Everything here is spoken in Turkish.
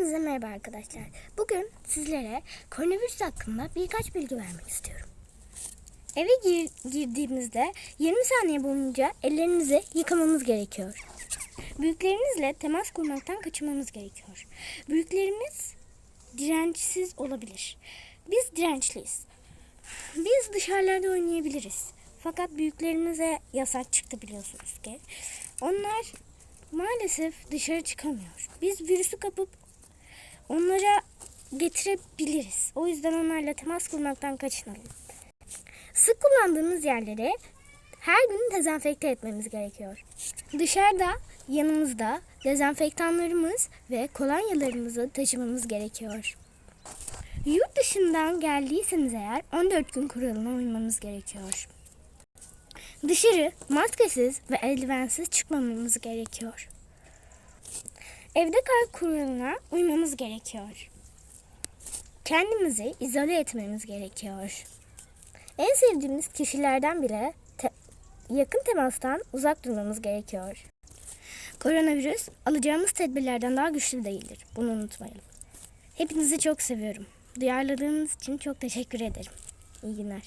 Hepinize merhaba arkadaşlar. Bugün sizlere koronavirüs hakkında birkaç bilgi vermek istiyorum. Eve gir- girdiğimizde 20 saniye boyunca ellerinizi yıkamamız gerekiyor. Büyüklerinizle temas kurmaktan kaçınmamız gerekiyor. Büyüklerimiz dirençsiz olabilir. Biz dirençliyiz. Biz dışarılarda oynayabiliriz. Fakat büyüklerimize yasak çıktı biliyorsunuz ki. Onlar maalesef dışarı çıkamıyor. Biz virüsü kapıp getirebiliriz. O yüzden onlarla temas kurmaktan kaçınalım. Sık kullandığımız yerleri her gün dezenfekte etmemiz gerekiyor. Dışarıda yanımızda dezenfektanlarımız ve kolonyalarımızı taşımamız gerekiyor. Yurt dışından geldiyseniz eğer 14 gün kuralına uymanız gerekiyor. Dışarı maskesiz ve eldivensiz çıkmamamız gerekiyor. Evde kal kuralına uymamız gerekiyor. Kendimizi izole etmemiz gerekiyor. En sevdiğimiz kişilerden bile te- yakın temastan uzak durmamız gerekiyor. Koronavirüs alacağımız tedbirlerden daha güçlü değildir. Bunu unutmayalım. Hepinizi çok seviyorum. Duyarlılığınız için çok teşekkür ederim. İyi günler.